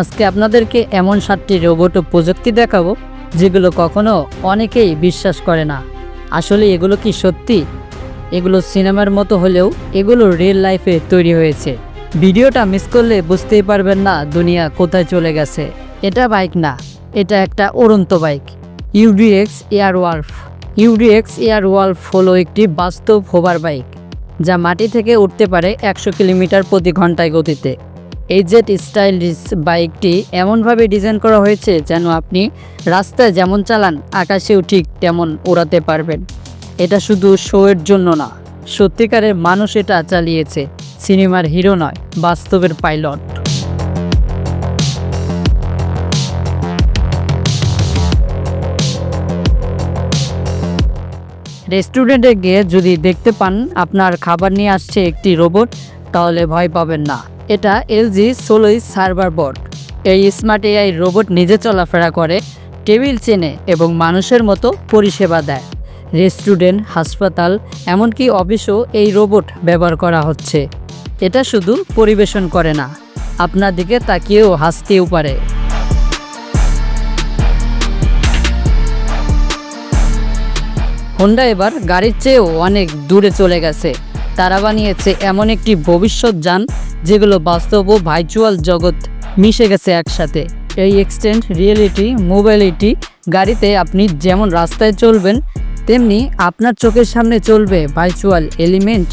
আজকে আপনাদেরকে এমন সাতটি রোবট ও প্রযুক্তি দেখাবো, যেগুলো কখনো অনেকেই বিশ্বাস করে না। আসলে এগুলো কি সত্যি? এগুলো সিনেমার মতো হলেও এগুলো রিয়েল লাইফে তৈরি হয়েছে। ভিডিওটা মিস করলে বুঝতেই পারবেন না দুনিয়া কোথায় চলে গেছে। এটা বাইক না, এটা একটা উড়ন্ত বাইক ইউডিএক্স এয়ার ওয়ার্ফ ইউডিএক্স এয়ার ওয়ার্ফ হলো একটি বাস্তব হোভার বাইক যা মাটি থেকে উঠতে পারে একশো কিলোমিটার প্রতি ঘন্টায় গতিতে। এই জেট স্টাইলিশ বাইকটি এমনভাবে ডিজাইন করা হয়েছে যেন আপনি রাস্তায় যেমন চালান, আকাশেও ঠিক তেমন উড়াতে পারবেন। এটা শুধু শোয়ের জন্য না, সত্যিকারের মানুষ এটা চালিয়েছে, সিনেমার হিরো নয়, বাস্তবের পাইলট। রেস্টুরেন্টে গিয়ে যদি দেখতে পান, আপনার খাবার নিয়ে আসছে একটি রোবট তাহলে ভয় পাবেন না। এটা এলজি ষোলোই সার্ভার বোর্ড। এই স্মার্ট এআই রোবট নিজে চলাফেরা করে, টেবিল চেনে এবং মানুষের মতো পরিষেবা দেয়। রেস্টুরেন্ট হাসপাতাল, এমনকি অফিসেও এই রোবট ব্যবহার করা হচ্ছে। এটা শুধু পরিবেশন করে না, আপনার দিকে তাকিয়েও হাসতেও পারে। হোন্ডা এবার গাড়ির চেয়েও অনেক দূরে চলে গেছে। তারা বানিয়েছে এমন একটি ভবিষ্যৎ যান যেগুলো বাস্তব ও ভার্চুয়াল জগৎ মিশে গেছে একসাথে। এই এক্সটেন্ড রিয়েলিটি মোবাইলিটি গাড়িতে আপনি যেমন রাস্তায় চলবেন, তেমনি আপনার চোখের সামনে চলবে ভার্চুয়াল এলিমেন্ট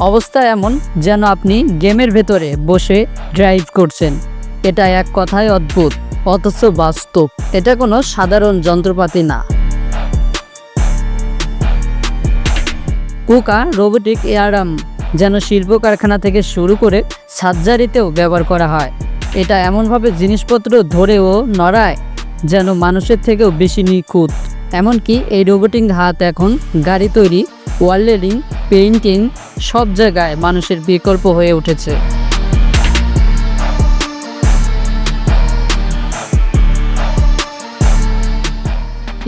অবস্থা এমন যেন আপনি গেমের ভেতরে বসে ড্রাইভ করছেন। এটা এক কথায় অদ্ভুত, অথচ বাস্তব। এটা কোনো সাধারণ যন্ত্রপাতি না। কুকা, রোবোটিক এয়ারাম যেন শিল্প কারখানা থেকে শুরু করে সার্জারিতেও ব্যবহার করা হয়। এটা এমনভাবে জিনিসপত্র ধরেও নড়ায় যেন মানুষের থেকেও বেশি নিখুঁত। এমনকি এই রোবোটিক হাত এখন গাড়ি তৈরি ওয়ার্ল্ডেরিং পেইন্টিং সব জায়গায় মানুষের বিকল্প হয়ে উঠেছে।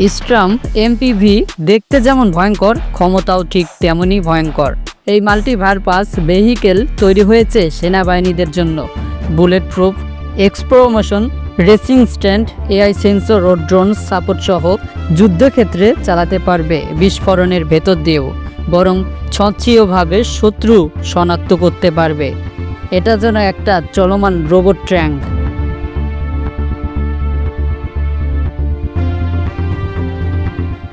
স্ট্রাম, এমপিভি, দেখতে যেমন ভয়ঙ্কর, ক্ষমতাও ঠিক তেমনই ভয়ঙ্কর। এই মাল্টিভারপাস ভেহিকেল তৈরি হয়েছে সেনাবাহিনীদের জন্য। বুলেট প্রুফ এক্সপ্রোমোশন, রেসিং স্ট্যান্ড, এআই সেন্সর ও ড্রোন সাপোর্ট সহ যুদ্ধক্ষেত্রে চালাতে পারবে বিস্ফোরণের ভেতর দিয়েও। বরং স্বচ্ছীয়ভাবে শত্রু শনাক্ত করতে পারবে। এটা যেন একটা চলমান রোবট ট্র্যাঙ্ক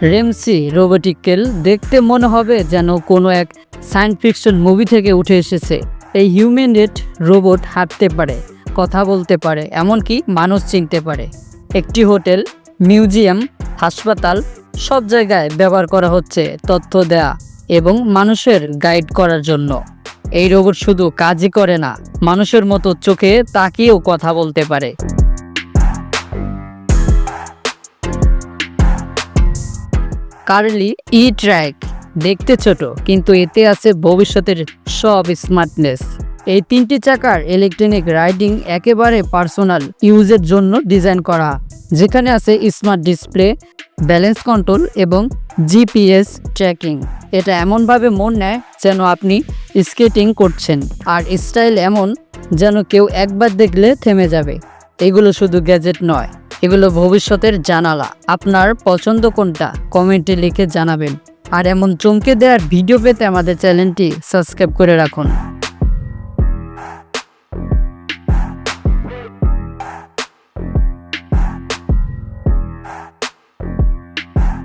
রেমসি রোবোটিক্যাল দেখতে মনে হবে যেন কোনো এক সায়েন্স ফিকশন মুভি থেকে উঠে এসেছে। এই হিউম্যানেড রোবট হাঁটতে পারে, কথা বলতে পারে, এমনকি মানুষ চিনতে পারে। একটি হোটেল, মিউজিয়াম, হাসপাতাল সব জায়গায় ব্যবহার করা হচ্ছে তথ্য দেয়া এবং মানুষের গাইড করার জন্য। এই রোবট শুধু কাজই করে না, মানুষের মতো চোখে তাকিয়েও কথা বলতে পারে। কার্লি ই ট্র্যাক দেখতে ছোট, কিন্তু এতে আছে ভবিষ্যতের সব স্মার্টনেস। এই তিনটি চাকার ইলেকট্রনিক রাইডিং একেবারে পার্সোনাল ইউজের জন্য ডিজাইন করা, যেখানে আছে স্মার্ট ডিসপ্লে, ব্যালেন্স কন্ট্রোল এবং জিপিএস ট্র্যাকিং। এটা এমনভাবে মন নেয় যেন আপনি স্কেটিং করছেন, আর স্টাইল এমন যেন কেউ একবার দেখলে থেমে যাবে। এগুলো শুধু গ্যাজেট নয়। এগুলো ভবিষ্যতের জানালা। আপনার পছন্দ কোনটা? কমেন্টে লিখে জানাবেন। আর এমন চমকে দেওয়ার ভিডিও পেতে আমাদের চ্যানেলটি সাবস্ক্রাইব করে রাখুন।